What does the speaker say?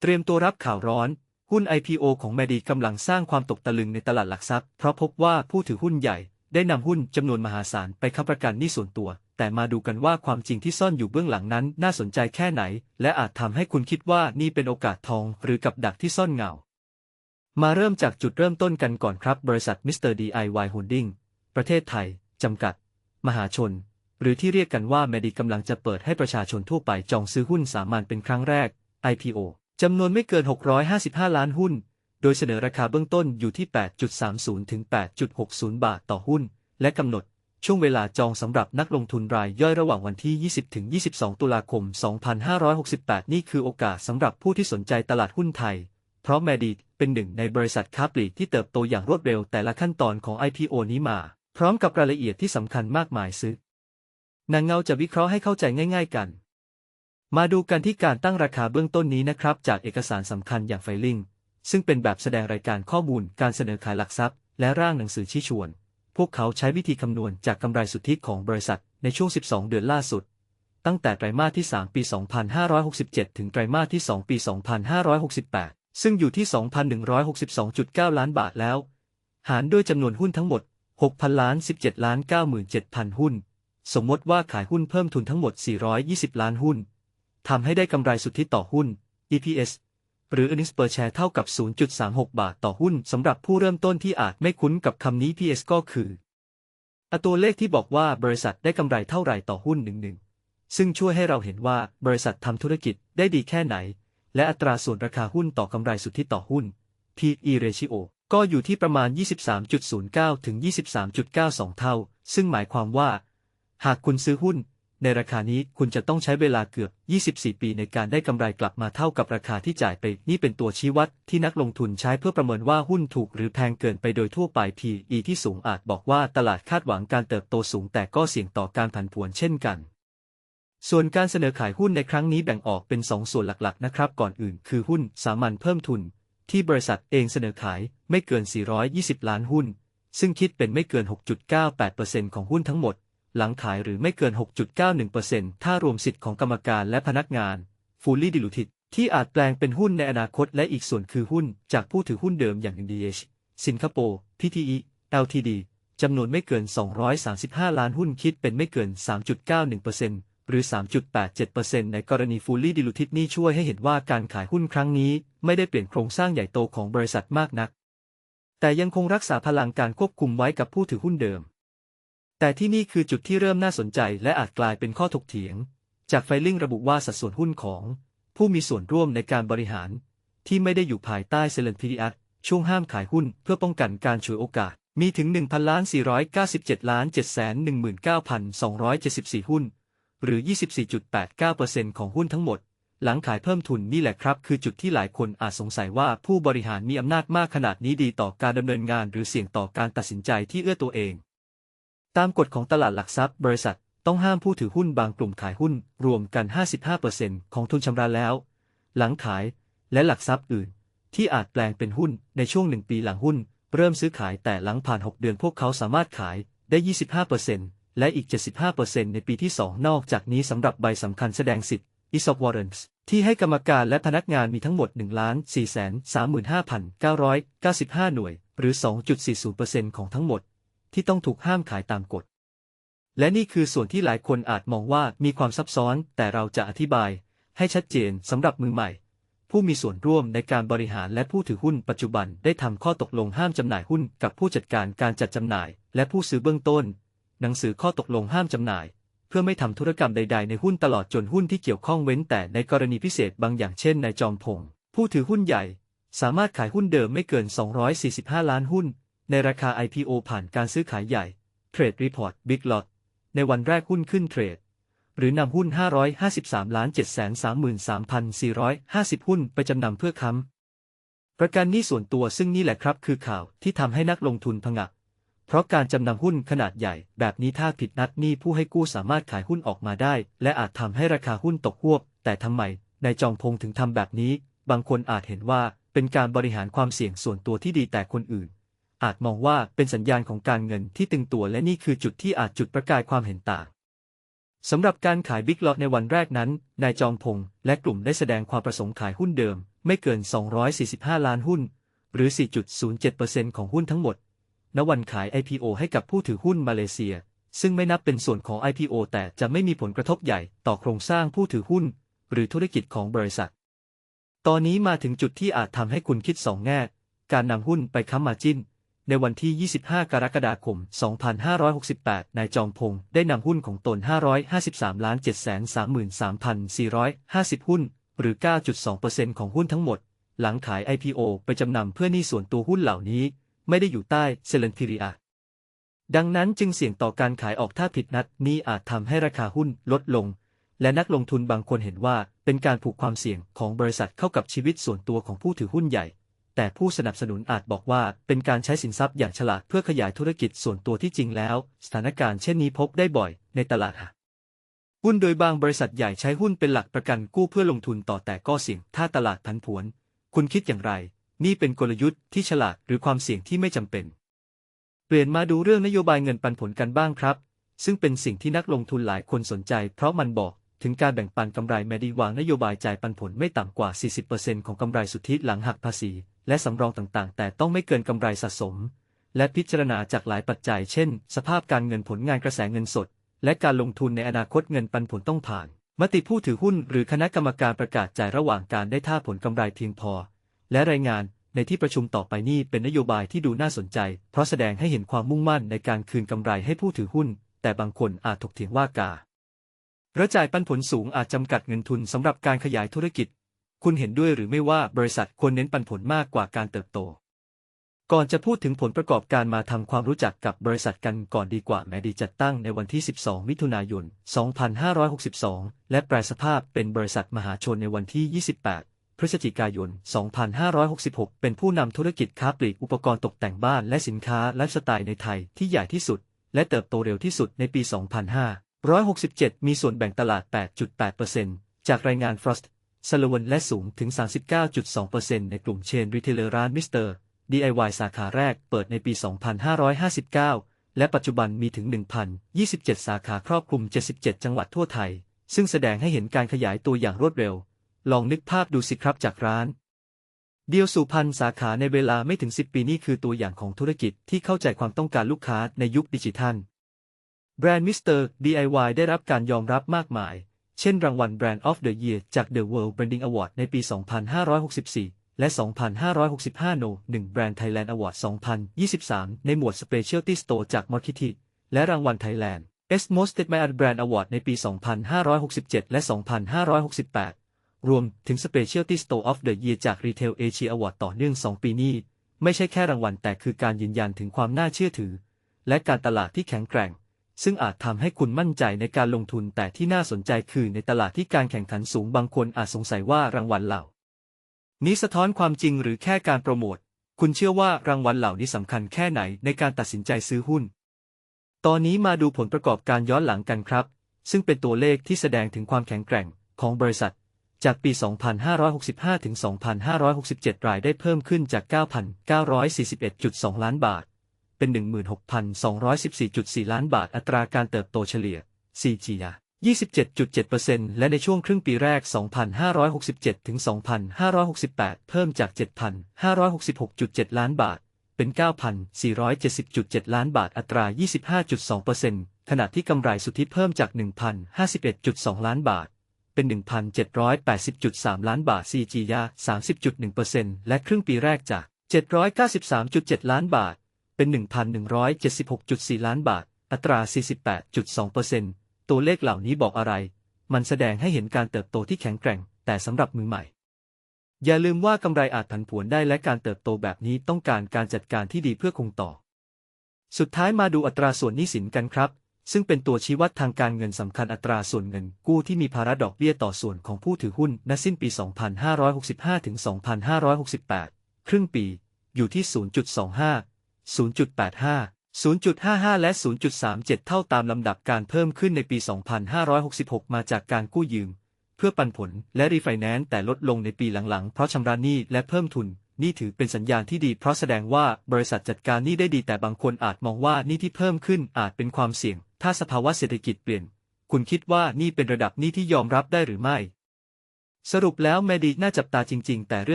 เตรียมตัวรับข่าวร้อน หุ้น IPO ของแมดีกำลังสร้างความตกตะลึงในตลาดหลักทรัพย์ เพราะพบว่าผู้ถือหุ้นใหญ่ได้นำหุ้นจำนวนมหาศาลไปค้ำประกันหนี้ส่วนตัว แต่มาดูกันว่าความจริงที่ซ่อนอยู่เบื้องหลังนั้น น่าสนใจแค่ไหน และอาจทำให้คุณคิดว่านี่เป็นโอกาสทองหรือกับดักที่ซ่อนเงา มาเริ่มจากจุดเริ่มต้นกันก่อนครับ บริษัทมิสเตอร์ DIY Holding ประเทศไทยจำกัด มหาชน หรือที่เรียกกันว่าแมดีกำลังจะเปิดให้ประชาชนทั่วไปจองซื้อหุ้นสามัญเป็นครั้งแรก IPO จำนวนไม่เกิน 655 ล้านหุ้น โดยเสนอราคาเบื้องต้นอยู่ที่ 8.30 ถึง 8.60 บาทต่อหุ้น และกำหนดช่วงเวลาจองสำหรับนักลงทุนรายย่อยระหว่างวันที่ 20 ถึง 22 ตุลาคม 2568 นี่คือโอกาสสำหรับผู้ที่สนใจตลาดหุ้นไทย เพราะแมดีเป็นหนึ่งในบริษัทค้าปลีกที่เติบโตอย่างรวดเร็วแต่ละขั้นตอนของ IPO นี้มา พร้อมกับรายละเอียดที่สำคัญมากมายซึกนางเงาจะวิเคราะห์ให้เข้าใจง่าย ๆ กัน มาดูกันที่การตั้งราคาเบื้องต้นนี้นะครับ จากเอกสารสำคัญอย่างไฟลิงซึ่งเป็นแบบแสดงรายการข้อมูล การเสนอขายหลักทรัพย์ และร่างหนังสือชี้ชวน พวกเขาใช้วิธีคำนวณจากกำไรสุทธิของบริษัทในช่วง 12 เดือนล่าสุด ตั้งแต่ไตรมาสที่ 3 ปี 2567 ถึงไตรมาสที่ 2 ปี 2568 ซึ่งอยู่ที่ 2,162.9 ล้านบาทแล้ว หารด้วยจำนวนหุ้นทั้งหมด 6,000ล้าน17ล้าน97,000 หุ้น สมมติว่าขายหุ้นเพิ่มทุนทั้งหมด 420 ล้านหุ้น ทำให้ได้กำไรสุทธิต่อหุ้น EPS หรือ earnings per share เท่ากับ 0.36 บาทต่อหุ้นสำหรับผู้เริ่มต้นที่อาจไม่คุ้นกับคำนี้ PS ก็คืออตัวเลขที่บอกว่าบริษัทได้กำไรเท่าไหร่ต่อหุ้นหนึ่งหนึ่งซึ่งช่วยให้เราเห็นว่าบริษัททำธุรกิจได้ดีแค่ไหน และอัตราส่วนราคาหุ้นต่อกำไรสุทธิต่อหุ้น PE ratio ก็อยู่ที่ประมาณ 23.09 ถึง 23.92 เท่า ซึ่งหมายความว่า หากคุณซื้อหุ้น ในราคานี้คุณจะต้องใช้เวลาเกือบ 24 ปีในการได้กำไรกลับมาเท่ากับราคาที่จ่ายไป นี่เป็นตัวชี้วัดที่นักลงทุนใช้เพื่อประเมินว่าหุ้นถูกหรือแพงเกินไปโดยทั่วไป PE ที่สูงอาจบอกว่าตลาดคาดหวังการเติบโตสูงแต่ก็เสี่ยงต่อการผันผวนเช่นกัน ส่วนการเสนอขายหุ้นในครั้งนี้แบ่งออกเป็น 2 ส่วนหลักๆ นะครับ ก่อนอื่นคือหุ้นสามัญเพิ่มทุน ที่บริษัทเองเสนอขายไม่เกิน 420 ล้านหุ้น ซึ่งคิดเป็นไม่เกิน 6.98%ของหุ้นทั้งหมด หลังขายหรือไม่เกิน 6.91%ถ้ารวมสิทธิ์ของกรรมการและพนักงาน fully diluted ที่อาจแปลงเป็นหุ้นในอนาคตและอีกส่วนคือหุ้น จากผู้ถือหุ้นเดิมอย่าง DH สิงคโปร์ PTE LTD จำนวนไม่เกิน 235 ล้านหุ้นคิดเป็นไม่เกิน 3.91%หรือ 3.87%ในกรณี fully diluted นี่ช่วยให้เห็นว่าการขายหุ้นครั้งนี้ ไม่ได้เปลี่ยนโครงสร้างใหญ่โตของบริษัทมากนัก แต่ยังคงรักษาพลังการควบคุมไว้กับผู้ถือหุ้นเดิม แต่ที่นี่คือจุดที่เริ่มน่าสนใจและอาจกลายเป็นข้อถกเถียง จากไฟลิ่งระบุว่าสัดส่วนหุ้นของ ผู้มีส่วนร่วมในการบริหาร ที่ไม่ได้อยู่ภายใต้เซเลนพีอัช่วงห้ามขายหุ้นเพื่อป้องกันการฉวยโอกาส มีถึง 1,000ล้าน497ล้าน719,274 หุ้น หรือ 24.89%ของหุ้นทั้งหมด หลังขายเพิ่มทุนนี่แหละครับ คือจุดที่หลายคนอาจสงสัยว่าผู้บริหารมีอำนาจมากขนาดนี้ดีต่อการดำเนินงาน หรือเสี่ยงต่อการตัดสินใจที่เอื้อตัวเอง ตามกฎของตลาดหลักทรัพย์ บริษัทต้องห้ามผู้ถือหุ้นบางกลุ่มขายหุ้น รวมกัน 55%ของทุนชำระแล้ว หลังขายและหลักทรัพย์อื่น ที่อาจแปลงเป็นหุ้นในช่วงหนึ่งปีหลังหุ้น เริ่มซื้อขายแต่หลังผ่าน 6 เดือนพวกเขาสามารถขายได้ 25%และอีก 75%ในปีที่ 2 นอกจากนี้สำหรับใบสำคัญแสดงสิทธิ์ ESOP Warrants ที่ให้กรรมการและพนักงานมีทั้งหมด 1,435,995 หน่วย หรือ 2.40%ของทั้งหมด ที่ต้องถูกห้ามขายตามกฎ และนี่คือส่วนที่หลายคนอาจมองว่ามีความซับซ้อน แต่เราจะอธิบาย ให้ชัดเจนสำหรับมือใหม่ ผู้มีส่วนร่วมในการบริหารและผู้ถือหุ้นปัจจุบันได้ทำข้อตกลงห้ามจำหน่ายหุ้นกับผู้จัดการการจัดจำหน่าย และผู้ซื้อเบื้องต้น หนังสือข้อตกลงห้ามจำหน่าย เพื่อไม่ทำธุรกรรมใด ๆ ในหุ้นตลอดจนหุ้นที่เกี่ยวข้องเว้นแต่ในกรณีพิเศษบางอย่างเช่นในจอมพงผู้ถือหุ้นใหญ่ สามารถขายหุ้นเดิมไม่เกิน 245 ล้านหุ้น ในราคา IPO ผ่านการซื้อขายใหญ่ Trade Report Big Lot ในวันแรกหุ้นขึ้นเทรด หรือนำหุ้น 553ล้าน733,450 หุ้นไปจำนำเพื่อค้ำประกันหนี้ส่วนตัวซึ่งนี่แหละครับคือข่าวที่ทำให้นักลงทุนผงะเพราะการจำนำหุ้นขนาดใหญ่ แบบนี้ถ้าผิดนัดหนี้ผู้ให้กู้สามารถขายหุ้นออกมาได้ และอาจทำให้ราคาหุ้นตกหวบ แต่ทำไมนายจองพงถึงทำแบบนี้ บางคนอาจเห็นว่าเป็นการบริหารความเสี่ยงส่วนตัวที่ดีแต่คนอื่น อาจมองว่าเป็นสัญญาณของการเงินที่ตึงตัวและนี่คือจุดที่อาจจุดประกายความเห็นต่างสำหรับการขายบิ๊กลอตในวันแรกนั้น นายจองพงและกลุ่มได้แสดงความประสงค์ขายหุ้นเดิม ไม่เกิน 245 ล้านหุ้น หรือ 4.07%ของหุ้นทั้งหมด ณ วันขาย IPO ให้กับผู้ถือหุ้นมาเลเซีย ซึ่งไม่นับเป็นส่วนของ IPO แต่จะไม่มีผลกระทบใหญ่ต่อโครงสร้างผู้ถือหุ้น หรือธุรกิจของบริษัท ตอนนี้มาถึงจุดที่อาจทำให้คุณคิดสองแง่ การนำหุ้นไปค้ำมาจิ้น ในวันที่ 25 กรกฎาคม 2568 นายจอมพงศ์ได้นำหุ้นของตน 553ล้าน733,450 หุ้น หรือ 9.2%ของหุ้นทั้งหมด หลังขาย IPO ไปจำนำเพื่อหนี้ส่วนตัวหุ้นเหล่านี้ ไม่ได้อยู่ใต้เซเลนพิริอาดังนั้นจึงเสี่ยงต่อการขายออกถ้าผิดนัดนี้อาจทำให้ราคาหุ้นลดลง และนักลงทุนบางคนเห็นว่าเป็นการผูกความเสี่ยงของบริษัทเข้ากับชีวิตส่วนตัวของผู้ถือหุ้นใหญ่ แต่ผู้สนับสนุนอาจบอกว่าเป็นการใช้สินทรัพย์อย่างฉลาดเพื่อขยายธุรกิจส่วนตัวที่จริงแล้ว สถานการณ์เช่นนี้พบได้บ่อยในตลาดหุ้นโดยบางบริษัทใหญ่ใช้หุ้นเป็นหลักประกันกู้เพื่อลงทุนต่อแต่ก็เสี่ยงถ้าตลาดผันผวน คุณคิดอย่างไร นี่เป็นกลยุทธ์ที่ฉลาดหรือความเสี่ยงที่ไม่จำเป็น เปลี่ยนมาดูเรื่องนโยบายเงินปันผลกันบ้างครับ ซึ่งเป็นสิ่งที่นักลงทุนหลายคนสนใจ เพราะมันบอกถึงการแบ่งปันกำไรแมดีวางนโยบายจ่ายปันผลไม่ต่ำกว่า 40%ของกำไรสุทธิหลังหักภาษี และสำรองต่างๆ แต่ต้องไม่เกินกำไรสะสม และพิจารณาจากหลายปัจจัย เช่น สภาพการเงินผลงานกระแสเงินสด และการลงทุนในอนาคตเงินปันผลต้องผ่าน มติผู้ถือหุ้นหรือคณะกรรมการประกาศจ่ายระหว่างการได้ท่าผลกำไรเพียงพอ และรายงานในที่ประชุมต่อไปนี้เป็นนโยบายที่ดูน่าสนใจ เพราะแสดงให้เห็นความมุ่งมั่นในการคืนกำไรให้ผู้ถือหุ้น แต่บางคนอาจถกเถียงว่ากากระจายปันผลสูงอาจจำกัดเงินทุนสำหรับการขยายธุรกิจ คุณเห็นด้วยหรือไม่ว่าบริษัทควรเน้นปันผลมากกว่าการเติบโต ก่อนจะพูดถึงผลประกอบการมาทำความรู้จักกับบริษัทกันก่อนดีกว่าแมดีจัดตั้งในวันที่ 12 มิถุนายน 2562 และแปลสภาพเป็นบริษัทมหาชนในวันที่ 28พฤศจิกายน 2566 เป็นผู้นำธุรกิจค้าปลีกอุปกรณ์ตกแต่งบ้านและสินค้าไลฟ์สไตล์ในไทยที่ใหญ่ที่สุด และเติบโตเร็วที่สุดในปี 2567 มีส่วนแบ่งตลาด 8.8%จากรายงาน Frost สลวนและสูงถึง 39.2%ในกลุ่มเชนรีเทลเลอร์ร้านมิสเตอร์ DIY สาขาแรกเปิดในปี 2559 และปัจจุบันมีถึง 1,027 สาขาครอบคลุม 77 จังหวัดทั่วไทย ซึ่งแสดงให้เห็นการขยายตัวอย่างรวดเร็ว ลองนึกภาพดูสิครับจากร้าน เดียวสู่พันสาขาในเวลาไม่ถึง 10 ปีนี่คือตัวอย่างของธุรกิจที่เข้าใจความต้องการลูกค้าในยุคดิจิทัล แบรนด์มิสเตอร์ DIY ได้รับการยอมรับมากมาย เช่นรางวัล Brand of the Year จาก The World Branding Award ในปี 2564 และ 2565 No 1 Brand Thailand Award 2023 ในหมวด Specialty Store จาก Marketing และรางวัล Thailand S Most Admired Brand Award ในปี 2567 และ 2568 รวมถึง Specialty Store of the Year จาก Retail Asia Award ต่อเนื่อง 2 ปีนี้ ไม่ใช่แค่รางวัลแต่คือการยืนยันถึงความน่าเชื่อถือ และการตลาดที่แข็งแกร่ง ซึ่งอาจทำให้คุณมั่นใจในการลงทุนแต่ที่น่าสนใจคือในตลาดที่การแข่งขันสูงบางคนอาจสงสัยว่ารางวัลเหล่า นี้สะท้อนความจริงหรือแค่การโปรโมท คุณเชื่อว่ารางวัลเหล่านี้สำคัญแค่ไหนในการตัดสินใจซื้อหุ้น ตอนนี้มาดูผลประกอบการย้อนหลังกันครับ ซึ่งเป็นตัวเลขที่แสดงถึงความแข็งแกร่งของบริษัท จากปี 2565 ถึง 2567 รายได้เพิ่มขึ้นจาก 9,941.2 ล้านบาท เป็น 16,214.4 ล้านบาทอัตราการเติบโตเฉลี่ย CGR 27.7%และในช่วงครึ่งปีแรก 2,567 ถึง 2,568 เพิ่มจาก 7,566.7 ล้านบาท เป็น 9,470.7 ล้านบาทอัตรา 25.2%ขณะที่กำไรสุทธิเพิ่มจาก 1,051.2 ล้านบาท เป็น 1,780.3 ล้านบาท CGR 30.1%และครึ่งปีแรกจาก 793.7 ล้านบาท เป็น 1,176.4 ล้านบาท อัตรา 48.2%ตัวเลขเหล่านี้บอกอะไร มันแสดงให้เห็นการเติบโตที่แข็งแกร่ง แต่สำหรับมือใหม่ อย่าลืมว่ากำไรอาจผันผวนได้และการเติบโตแบบนี้ต้องการการจัดการที่ดีเพื่อคงต่อ สุดท้ายมาดูอัตราส่วนหนี้สินกันครับซึ่งเป็นตัวชี้วัดทางการเงินสำคัญอัตราส่วนเงินกู้ที่มีภาระดอกเบี้ยต่อส่วนของผู้ถือหุ้นณสิ้นปี 2565 ถึง 2568 ครึ่งปี อยู่ที่ 0.25 0.85 0.55 และ 0.37 เท่าตามลำดับการเพิ่มขึ้นในปี 2566 มาจากการกู้ยืม เพื่อปันผลและรีไฟแนนซ์แต่ลดลงในปีหลังๆ เพราะชำระหนี้และเพิ่มทุน นี่ถือเป็นสัญญาณที่ดีเพราะแสดงว่าบริษัทจัดการหนี้ได้ดีแต่บางคนอาจมองว่านี้ที่เพิ่มขึ้นอาจเป็นความเสี่ยง ถ้าสภาวะเศรษฐกิจเปลี่ยน คุณคิดว่านี่เป็นระดับหนี้ที่ยอมรับได้หรือไม่ สรุปแล้วแมดีน่าจับตาจริง ๆ แต่เรื่อง